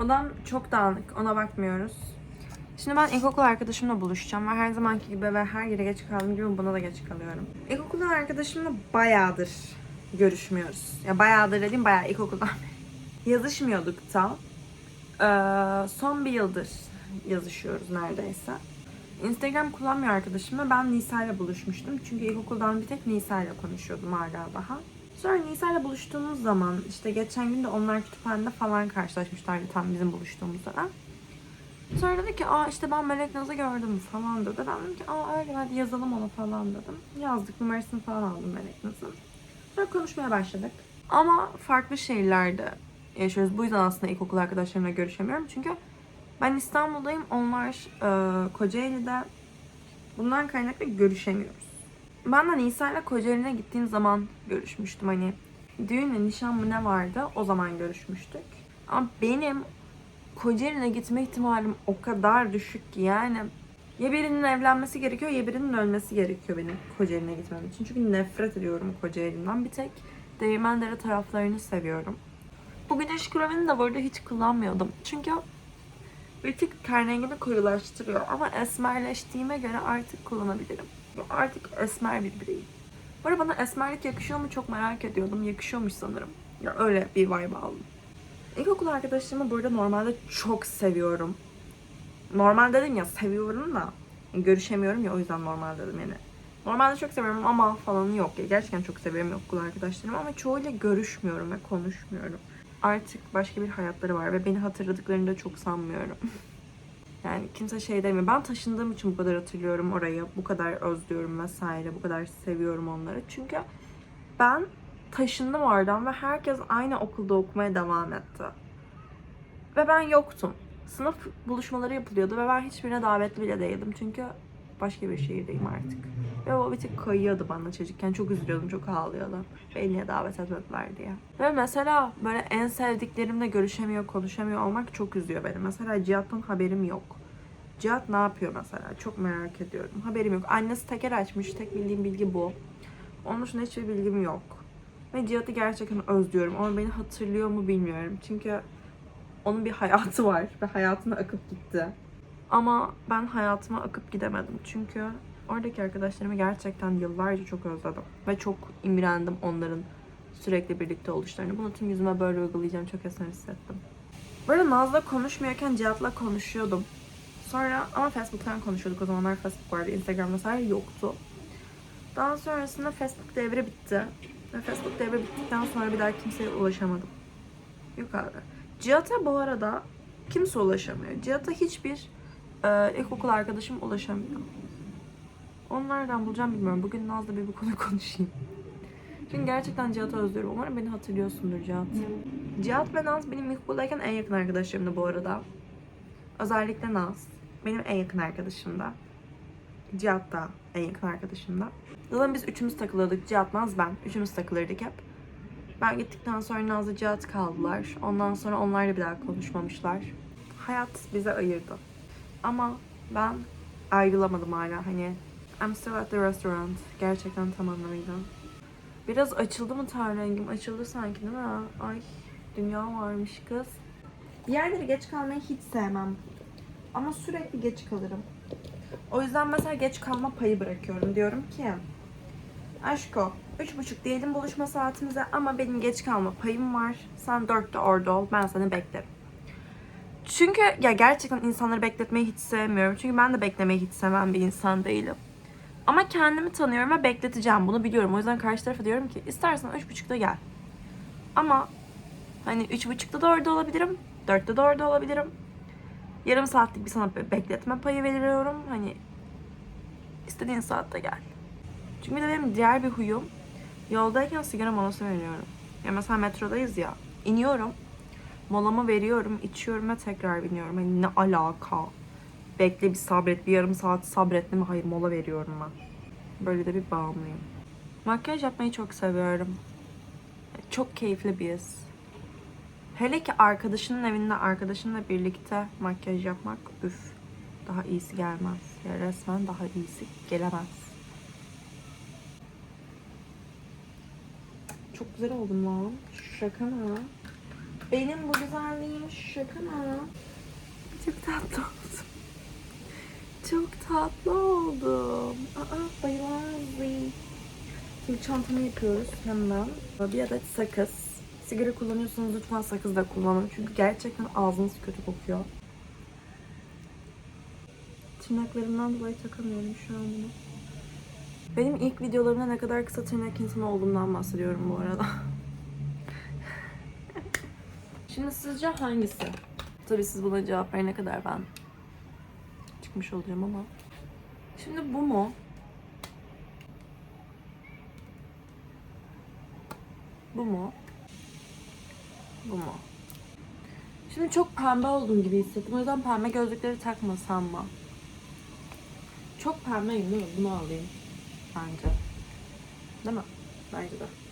Odam çok dağınık. Ona bakmıyoruz. Şimdi ben ilkokul arkadaşımla buluşacağım ve her zamanki gibi ve her yere geç kaldığım gibi buna da geç kalıyorum. İlkokuldan arkadaşımla bayağıdır görüşmüyoruz. Ya bayağıdır dediğim bayağı ilkokuldan. Yazışmıyorduk da. Ee, son bir yıldır yazışıyoruz neredeyse. Instagram kullanmıyor arkadaşım ve ben Nisa ile buluşmuştum. Çünkü ilkokuldan bir tek Nisa ile konuşuyordum hala daha. Sonra Nisa ile buluştuğumuz zaman işte geçen gün de onlar kütüphanede falan karşılaşmışlardı tam bizim buluştuğumuz dönem. Sonra dedi ki aa işte ben Melek Naz'ı gördüm falan dedi. Ben dedim ki aa öyle hadi yazalım ona falan dedim. Yazdık numarasını falan aldım Melek Naz'ın. Sonra konuşmaya başladık. Ama farklı şehirlerde yaşıyoruz. Bu yüzden aslında ilkokul arkadaşlarımla görüşemiyorum. Çünkü ben İstanbul'dayım. Onlar e, Kocaeli'de. Bundan kaynaklı görüşemiyoruz. Ben de Nisa ile Kocaeli'ne gittiğim zaman görüşmüştüm. Hani düğünle nişan mı ne vardı o zaman görüşmüştük. Ama benim Kocaeli'ne gitme ihtimalim o kadar düşük ki yani ya birinin evlenmesi gerekiyor ya birinin ölmesi gerekiyor benim Kocaeli'ne gitmem için. Çünkü nefret ediyorum Kocaeli'nden. Bir tek Değirmendere taraflarını seviyorum. Bu güneş kremini de bu arada hiç kullanmıyordum. Çünkü bir tık ten rengini koyulaştırıyor. Ama esmerleştiğime göre artık kullanabilirim. Artık esmer bir bireyim. Bu arada bana esmerlik yakışıyor mu çok merak ediyordum. Yakışıyormuş sanırım. Ya öyle bir vibe aldım. İlkokul arkadaşlarımı burada normalde çok seviyorum. Normal dedim ya seviyorum da görüşemiyorum ya o yüzden normal dedim yani. Normalde çok seviyorum ama falan yok. Ya. Gerçekten çok seviyorum okul arkadaşlarımı ama çoğuyla görüşmüyorum ve konuşmuyorum. Artık başka bir hayatları var ve beni hatırladıklarını da çok sanmıyorum. yani kimse şey demiyor. Ben taşındığım için bu kadar hatırlıyorum orayı. Bu kadar özlüyorum vesaire. Bu kadar seviyorum onları. Çünkü ben taşındım oradan ve herkes aynı okulda okumaya devam etti. Ve ben yoktum. Sınıf buluşmaları yapılıyordu ve ben hiçbirine davetli bile değildim. Çünkü başka bir şehirdeyim artık. Ve o bir tık kayıyordu bana çocukken. Çok üzülüyordum, çok ağlıyordum. Beni niye davet etmediler diye. Ve mesela böyle en sevdiklerimle görüşemiyor, konuşamıyor olmak çok üzüyor beni. Mesela Cihat'tan haberim yok. Cihat ne yapıyor mesela? Çok merak ediyorum. Haberim yok. Annesi teker açmış. Tek bildiğim bilgi bu. Onun dışında hiçbir bilgim yok. Ve Cihat'ı gerçekten özlüyorum. Ama beni hatırlıyor mu bilmiyorum. Çünkü onun bir hayatı var ve hayatına akıp gitti. Ama ben hayatıma akıp gidemedim. Çünkü oradaki arkadaşlarımı gerçekten yıllarca çok özledim. Ve çok imrendim onların sürekli birlikte oluşlarını. Bunu tüm yüzüme böyle uygulayacağım. Çok eser hissettim. Böyle Naz'la konuşmuyorken Cihat'la konuşuyordum. Sonra ama Facebook'tan konuşuyorduk. O zamanlar Facebook vardı. Instagram vesaire yoktu. Daha sonrasında Facebook devri bitti. Ve Facebook devri bittikten sonra bir daha kimseye ulaşamadım. Abi. Cihat'a bu arada kimse ulaşamıyor. Cihat'a hiçbir e, ilkokul arkadaşım ulaşamıyor. Onlardan bulacağım bilmiyorum. Bugün Naz'la bir bu konu konuşayım. Çünkü gerçekten Cihat'ı özlüyorum. Umarım beni hatırlıyorsundur Cihat. Cihat ve Naz benim ilkokuldayken en yakın arkadaşlarımdı bu arada. Özellikle Naz. Benim en yakın arkadaşım da. Cihat da en yakın arkadaşım da. Zaten biz üçümüz takılıyorduk. Cihat, Naz, ben. Üçümüz takılırdık hep. Ben gittikten sonra Nazlı Cihat kaldılar. Ondan sonra onlarla bir daha konuşmamışlar. Hayat bize ayırdı. Ama ben ayrılamadım hala. Hani I'm still at the restaurant. Gerçekten tam anlamıyla. Biraz açıldı mı ten rengim? Açıldı sanki değil mi? Ay dünya varmış kız. Bir yerlere geç kalmayı hiç sevmem. Ama sürekli geç kalırım. O yüzden mesela geç kalma payı bırakıyorum. Diyorum ki Aşko, üç buçuk diyelim buluşma saatimize ama benim geç kalma payım var. Sen dörtte orada ol, ben seni beklerim. Çünkü ya gerçekten insanları bekletmeyi hiç sevmiyorum. Çünkü ben de beklemeyi hiç seven bir insan değilim. Ama kendimi tanıyorum ve bekleteceğim. Bunu biliyorum. O yüzden karşı tarafa diyorum ki istersen üç buçukta gel. Ama hani üç buçukta da orada olabilirim. Dörtte de orada olabilirim. Yarım saatlik bir sana bekletme payı veriyorum. Hani istediğin saatte gel. Çünkü de benim diğer bir huyum yoldayken sigara molası veriyorum. Ya mesela metrodayız ya. iniyorum. Molamı veriyorum, içiyorum ve tekrar biniyorum. Hani ne alaka? Bekle bir sabret, bir yarım saat sabrettim. Hayır mola veriyorum ben. Böyle de bir bağımlıyım. Makyaj yapmayı çok seviyorum. Çok keyifli bir his. Hele ki arkadaşının evinde arkadaşınla birlikte makyaj yapmak üf. Daha iyisi gelmez. Ya resmen daha iyisi gelemez. Çok güzel oldum lan. Şaka mı? Benim bu güzelliğim şaka mı? Çok tatlı oldum. Çok tatlı oldum. Aa bayılmazdım. Şimdi çantamı yapıyoruz hemen. Bir adet sakız. Sigara kullanıyorsanız lütfen sakız da kullanın. Çünkü gerçekten ağzınız kötü kokuyor. Tırnaklarımdan dolayı takamıyorum şu an bunu. Benim ilk videolarımda ne kadar kısa tırnak insanı olduğumdan bahsediyorum bu arada. Şimdi sizce hangisi? Tabii siz buna cevap verene kadar ben çıkmış olacağım ama. Şimdi bu mu? Bu mu? Bu mu? Şimdi çok pembe olduğum gibi hissettim. O yüzden pembe gözlükleri takmasam mı? Çok pembeyim değil mi? Bunu alayım. Bence. Değil mi? Bence de.